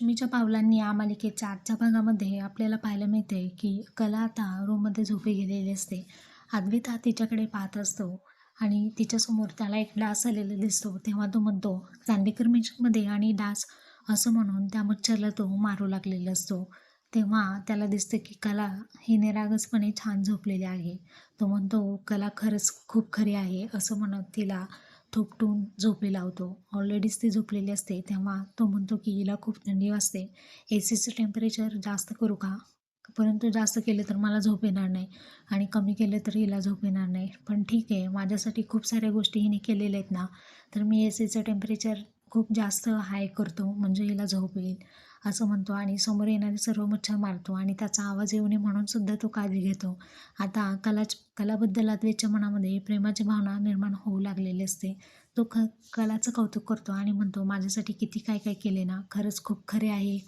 लक्ष्मीच्या पावलांनी या मालिकेच्या आजच्या भागामध्ये आपल्याला पाहायला मिळते की कला आता रूममध्ये झोपी गेलेली असते. अद्वैत हा तिच्याकडे पाहत असतो आणि तिच्यासमोर त्याला एक डास आलेला दिसतो. तेव्हा तो म्हणतो चांदेकर मिशनमध्ये आणि डास असं म्हणून त्या मच्छरला तो मारू लागलेला असतो. तेव्हा त्याला दिसतं की कला ही निरागसपणे छान झोपलेली आहे. तो म्हणतो कला खरंच खूप खरी आहे असं म्हणत तिला थोपटून झोपी लावतो ऑलरेडीच ती झोपलेली असते तेव्हा तो म्हणतो की हिला खूप थंडी वाजते. ए सीचं टेम्परेचर जास्त करू का? परंतु जास्त केले तर मला झोप येणार नाही आणि कमी केले तर हिला झोप येणार नाही. पण ठीक आहे माझ्यासाठी खूप साऱ्या गोष्टी हिने केलेल्या आहेत ना तर मी ए सीचं टेम्परेचर खूप जास्त हाय करतो म्हणजे हिला झोप येईल असं म्हणतो. आणि समोर येणारे सर्व मच्छर मारतो आणि त्याचा आवाज येऊ नये म्हणून सुद्धा तो काळजी घेतो. आता कलाच कलाबद्दल अद्वैतच्या मनामध्ये प्रेमाची भावना निर्माण होऊ लागलेली असते. तो ख कलाचं कौतुक करतो आणि म्हणतो माझ्यासाठी किती काय काय केले ना खरंच खूप खरे आहे.